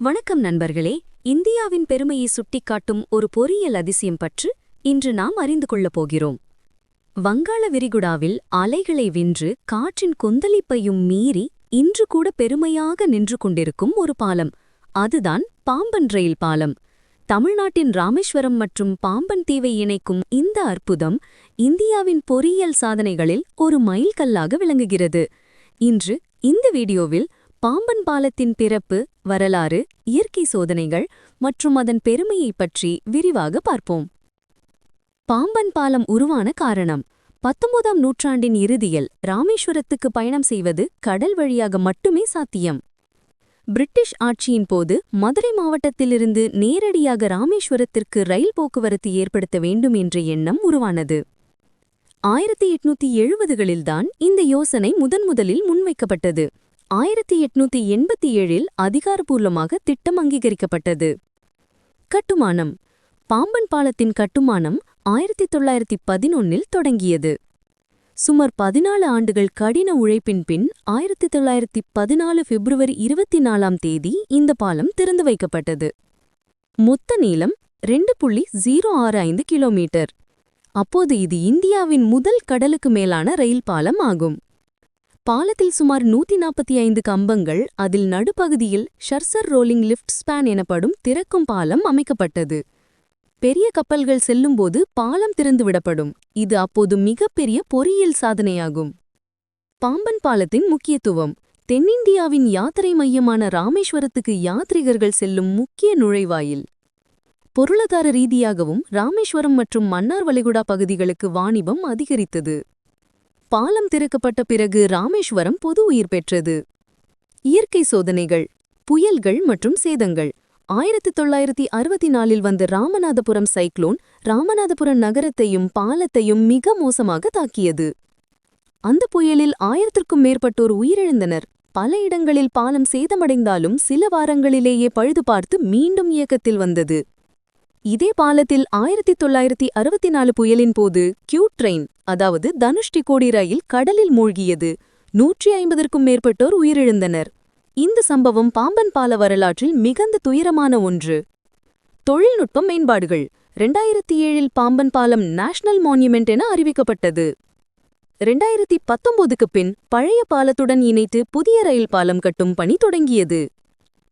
வணக்கம் நண்பர்களே. இந்தியாவின் பெருமையை சுட்டிக்காட்டும் ஒரு பொறியியல் அதிசயம் பற்றி இன்று நாம் அறிந்து கொள்ளப் போகிறோம். வங்காள விரிகுடாவில் அலைகளை வென்று காற்றின் கொந்தளிப்பையும் மீறி இன்று கூட பெருமையாக நின்று கொண்டிருக்கும் ஒரு பாலம். அதுதான் பாம்பன் ரயில் பாலம். தமிழ்நாட்டின் ராமேஸ்வரம் மற்றும் பாம்பன் தீவை இணைக்கும் இந்த அற்புதம் இந்தியாவின் பொறியியல் சாதனைகளில் ஒரு மைல்கல்லாக விளங்குகிறது. இன்று இந்த வீடியோவில் பாம்பன் பாலத்தின் பிறப்பு வரலாறு இயற்கை சோதனைகள் மற்றும் அதன் பெருமையைப் பற்றி விரிவாக பார்ப்போம். பாம்பன் பாலம் உருவான காரணம். பத்தொன்பதாம் நூற்றாண்டின் இறுதியில் ராமேஸ்வரத்துக்கு பயணம் செய்வது கடல் வழியாக மட்டுமே சாத்தியம். பிரிட்டிஷ் ஆட்சியின் போது மதுரை மாவட்டத்திலிருந்து நேரடியாக ராமேஸ்வரத்திற்கு ரயில் போக்குவரத்து ஏற்படுத்த வேண்டும் என்ற எண்ணம் உருவானது. ஆயிரத்தி எட்நூத்தி எழுபதுகளில்தான் இந்த யோசனை முதன்முதலில் முன்வைக்கப்பட்டது. ஆயிரத்தி எட்நூத்தி எண்பத்தி ஏழில் அதிகாரபூர்வமாக திட்டம் அங்கீகரிக்கப்பட்டது. கட்டுமானம். பாம்பன் பாலத்தின் கட்டுமானம் ஆயிரத்தி தொள்ளாயிரத்தி பதினொன்னில் தொடங்கியது. சுமார் பதினாலு ஆண்டுகள் கடின உழைப்பின் பின் ஆயிரத்தி தொள்ளாயிரத்தி பதினாலு பிப்ரவரி இருபத்தி நாலாம் தேதி இந்த பாலம் திறந்து வைக்கப்பட்டது. மொத்த நீளம் ரெண்டு புள்ளி ஜீரோ ஆறு ஐந்து கிலோமீட்டர். அப்போது இது இந்தியாவின் முதல் கடலுக்கு மேலான ரயில் பாலம் ஆகும். பாலத்தில் சுமார் நூத்தி நாற்பத்தி ஐந்து கம்பங்கள் அதில் நடுப்பகுதியில் ஷர்சர் ரோலிங் லிஃப்ட் ஸ்பேன் எனப்படும் திறக்கும் பாலம் அமைக்கப்பட்டது. பெரிய கப்பல்கள் செல்லும்போது பாலம் திறந்துவிடப்படும். இது அப்போது மிகப்பெரிய பொறியியல் சாதனையாகும். பாம்பன் பாலத்தின் முக்கியத்துவம். தென்னிந்தியாவின் யாத்திரை மையமான ராமேஸ்வரத்துக்கு யாத்ரிகர்கள் செல்லும் முக்கிய நுழைவாயில். பொருளாதார ரீதியாகவும் ராமேஸ்வரம் மற்றும் மன்னார் வளைகுடா பகுதிகளுக்கு வாணிபம் அதிகரித்தது. பாலம் திறக்கப்பட்ட பிறகு ராமேஸ்வரம் பொது உயிர் பெற்றது. இயற்கை சோதனைகள் புயல்கள் மற்றும் சேதங்கள். ஆயிரத்தி தொள்ளாயிரத்தி அறுபத்தி நாலில் வந்த ராமநாதபுரம் சைக்ளோன் ராமநாதபுரம் நகரத்தையும் பாலத்தையும் மிக மோசமாக தாக்கியது. அந்த புயலில் ஆயிரத்திற்கும் மேற்பட்டோர் உயிரிழந்தனர். பல இடங்களில் பாலம் சேதமடைந்தாலும் சில வாரங்களிலேயே பழுது பார்த்து மீண்டும் இயக்கத்தில் வந்தது. இதே பாலத்தில் ஆயிரத்தி தொள்ளாயிரத்தி அறுபத்தி நாலு புயலின் போது கியூ ட்ரெயின் அதாவது தனுஷ்டி கோடி ரயில் கடலில் மூழ்கியது. நூற்றி ஐம்பதற்கும் மேற்பட்டோர் உயிரிழந்தனர். இந்த சம்பவம் பாம்பன் பால வரலாற்றில் மிகுந்த துயரமான ஒன்று. தொழில்நுட்ப மேம்பாடுகள். ரெண்டாயிரத்தி ஏழில் பாம்பன் பாலம் நேஷனல் மான்யுமெண்ட் என அறிவிக்கப்பட்டது. ரெண்டாயிரத்தி பத்தொன்பதுக்கு பின் பழைய பாலத்துடன் இணைத்து புதிய ரயில் பாலம் கட்டும் பணி தொடங்கியது.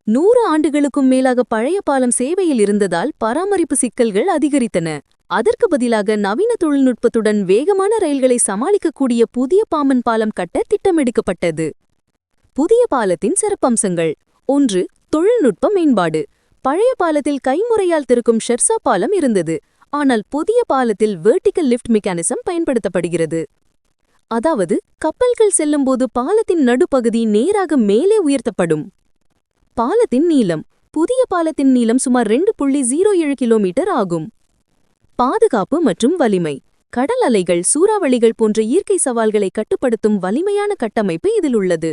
நூறு ஆண்டுகளுக்கும் மேலாக பழைய பாலம் சேவையில் இருந்ததால் பராமரிப்பு சிக்கல்கள் அதிகரித்தன. அதற்கு பதிலாக நவீன தொழில்நுட்பத்துடன் வேகமான ரயில்களை சமாளிக்கக்கூடிய புதிய பாம்பன் பாலம் கட்ட திட்டமெடுக்கப்பட்டது. புதிய பாலத்தின் சிறப்பம்சங்கள். ஒன்று தொழில்நுட்ப மேம்பாடு. பழைய பாலத்தில் கைமுறையால் திருக்கும் ஷெர்சா பாலம் இருந்தது. ஆனால் புதிய பாலத்தில் வேர்டிக்கல் லிஃப்ட் மெக்கானிசம் பயன்படுத்தப்படுகிறது. அதாவது கப்பல்கள் செல்லும்போது பாலத்தின் நடுப்பகுதி நேராக மேலே உயர்த்தப்படும். பாலத்தின் நீளம். புதிய பாலத்தின் நீளம் சுமார் ரெண்டு புள்ளி ஜீரோ ஏழு கிலோமீட்டர் ஆகும். பாதுகாப்பு மற்றும் வலிமை. கடல் அலைகள் சூறாவளிகள் போன்ற இயற்கை சவால்களை கட்டுப்படுத்தும் வலிமையான கட்டமைப்பு இதில் உள்ளது.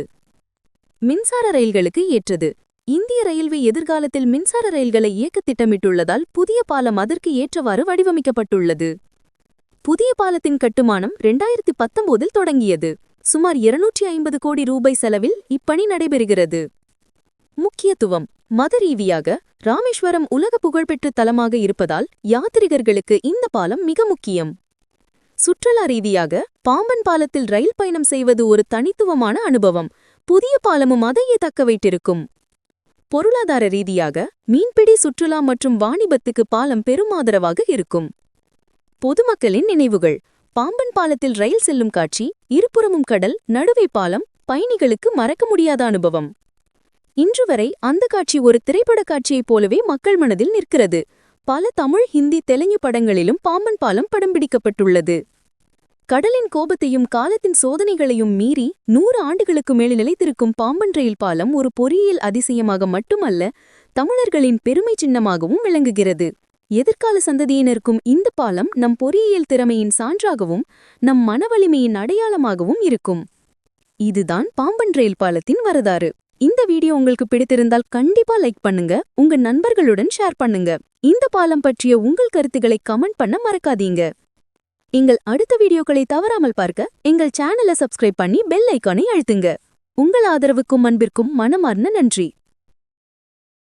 மின்சார ரயில்களுக்கு ஏற்றது. இந்திய ரயில்வே எதிர்காலத்தில் மின்சார ரயில்களை இயக்க திட்டமிட்டுள்ளதால் புதிய பாலம் அதற்கு ஏற்றவாறு வடிவமைக்கப்பட்டுள்ளது. புதிய பாலத்தின் கட்டுமானம் இரண்டாயிரத்தி பத்தொன்பதில் தொடங்கியது. சுமார் இருநூற்றி ஐம்பது கோடி ரூபாய் செலவில் இப்பணி நடைபெறுகிறது. முக்கியத்துவம். மத ரீதியாக ராமேஸ்வரம் உலக புகழ்பெற்ற தலமாக இருப்பதால் யாத்ரிகர்களுக்கு இந்த பாலம் மிக முக்கியம். சுற்றுலா ரீதியாக பாம்பன் பாலத்தில் ரயில் பயணம் செய்வது ஒரு தனித்துவமான அனுபவம். புதிய பாலமும் அதையே தக்க வைத்திருக்கும். பொருளாதார ரீதியாக மீன்பிடி சுற்றுலா மற்றும் வாணிபத்துக்கு பாலம் பெரும் ஆதரவாக இருக்கும். பொதுமக்களின் நினைவுகள். பாம்பன் பாலத்தில் ரயில் செல்லும் காட்சி இருபுறமும் கடல் நடுவே பாலம் பயணிகளுக்கு மறக்க முடியாத அனுபவம். இன்று வரை அந்த காட்சி ஒரு திரைப்பட காட்சியைப் போலவே மக்கள் மனதில் நிற்கிறது. பல தமிழ் ஹிந்தி தெலுங்கு படங்களிலும் பாம்பன் பாலம் படம் பிடிக்கப்பட்டுள்ளது. கடலின் கோபத்தையும் காலத்தின் சோதனைகளையும் மீறி நூறு ஆண்டுகளுக்கு மேல் நிலைத்திருக்கும் பாம்பன் ரயில் பாலம் ஒரு பொறியியல் அதிசயமாக மட்டுமல்ல தமிழர்களின் பெருமை சின்னமாகவும் விளங்குகிறது. எதிர்கால சந்ததியினருக்கும் இந்த பாலம் நம் பொறியியல் திறமையின் சான்றாகவும் நம் மனவலிமையின் அடையாளமாகவும் இருக்கும். இதுதான் பாம்பன் ரயில் பாலத்தின் வரதாறு இந்த வீடியோ உங்களுக்கு பிடித்திருந்தால் கண்டிப்பா லைக் பண்ணுங்க உங்க நண்பர்களுடன் ஷேர் பண்ணுங்க. இந்த பாலம் பற்றிய உங்கள் கருத்துக்களை கமெண்ட் பண்ண மறக்காதீங்க. எங்கள் அடுத்த வீடியோக்களை தவறாமல் பார்க்க எங்கள் சேனலை சப்ஸ்கிரைப் பண்ணி பெல் ஐக்கானை அழுத்துங்க. உங்கள் ஆதரவுக்கும் அன்பிற்கும் மனமார்ந்த நன்றி.